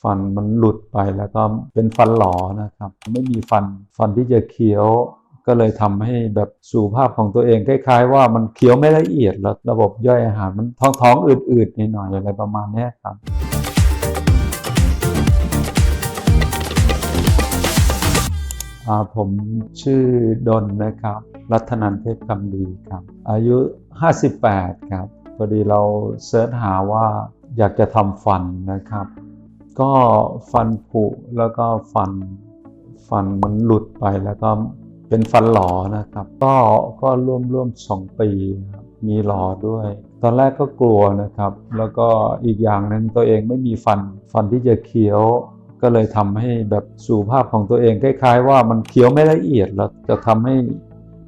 ฟันมันหลุดไปแล้วก็เป็นฟันหลอนะครับ ไม่มีฟันฟันที่จะเคี้ยวก็เลยทำให้แบบสุขภาพของตัวเองคล้ายๆ ว่ามันเคี้ยวไม่ละเอียดแล้วระบบย่อยอาหารมันท้องท้องๆอืดหน่อยอะไรประมาณนี้ครับผมชื่อดนนะครับ รัตนันเทพคำดีครับ อายุ 58 ครับพอดีเราเสิร์ชหาว่าอยากจะทำฟันนะครับ ก็ฟันผุแล้วก็ฟันฟันมันหลุดไปแล้วก็เป็นฟันหลอนะครับ ก็ก็ร่วมร่วมสองปีครับมีหลอด้วย ตอนแรกก็กลัวนะครับ แล้วก็อีกอย่างหนึ่งตัวเองไม่มีฟันฟันที่จะเคี้ยว ก็เลยทำให้แบบสุภาพของตัวเองคล้าย ๆ ว่ามันเคี้ยวไม่ละเอียดแล้วจะทำให้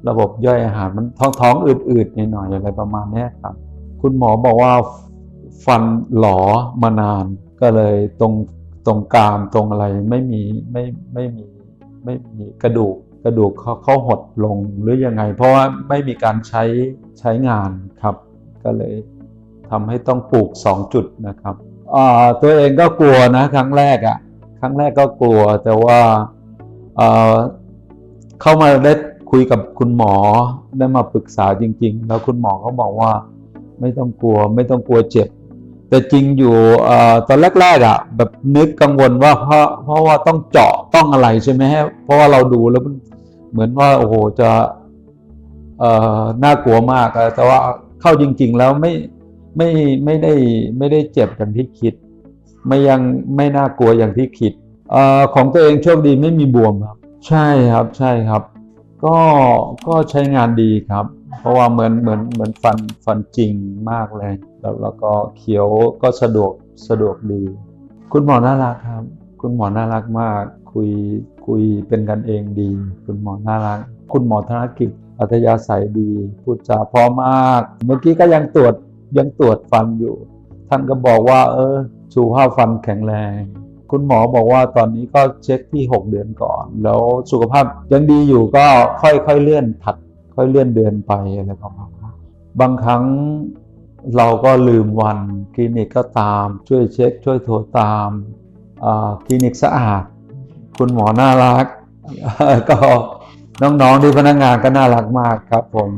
ระบบย่อยอาหารมันท้องท้องอืดๆหน่อยๆอะไรประมาณนี้ครับ คุณหมอบอกว่าฟันหลอมานาน ก็เลยตรงตรงกรามตรงอะไรไม่มีไม่ไม่มีไม่มีกระดูกกระดูกเขาเขาหดลงหรือยังไง เพราะว่าไม่มีการใช้ใช้งานครับ ก็เลยทำให้ต้องปลูก 2 จุดนะครับตัวเองก็กลัวนะครั้งแรกอะ่ะครั้งแรกก็กลัวแต่ว่าเข้ามาได้คุยกับคุณหมอได้มาปรึกษาจริง ๆ แล้วคุณหมอเขาบอกว่าไม่ต้องกลัวไม่ต้องกลัวเจ็บ แต่จริงอยู่ตอนแรกๆอะ่ะแบบนึกกังวลว่าเพราะเพราะว่าต้องเจาะต้องอะไรใช่ไหมฮะเพราะว่าเราดูแล้วมันเหมือนว่าโอ้โหจะน่ากลัวมาก แต่ว่าเข้าจริง ๆ แล้วไม่ไม่ไม่ได้ไม่ได้เจ็บอย่างที่คิด ไม่ยังไม่น่ากลัวอย่างที่คิดอของตัวเองโชคดีไม่มีบวมครับ ใช่ครับใช่ครับ ก็ก็ใช้งานดีครับ เพราะว่าเหมือนเหมือนเหมือนฟันฟันจริงมากเลย แล้วแล้วก็เคี้ยวก็สะดวกสะดวกดี คุณหมอน่ารักครับ คุณหมอน่ารักมาก คุยคุยเป็นกันเองดี คุณหมอน่ารัก คุณหมอธนกิจอัธยาศัยดีพูดจาเพราะมาก เมื่อกี้ก็ยังตรวจยังตรวจฟันอยู่ ท่านก็บอกว่า เออสุขภาพฟันแข็งแรง คุณหมอบอกว่าตอนนี้ก็เช็คที่ 6 เดือนก่อน แล้วสุขภาพยังดีอยู่ก็ค่อยๆเลื่อนถัด ค่อยเลื่อนเดือนไปอะไรประมาณนั้นบางครั้งเราก็ลืมวันคลินิกก็ตาม ช่วยเช็ค ช่วยโทรตามคลินิกสะอาด คุณหมอน่ารัก ก็น้องๆที่พนักงานก็น่ารักมากครับผม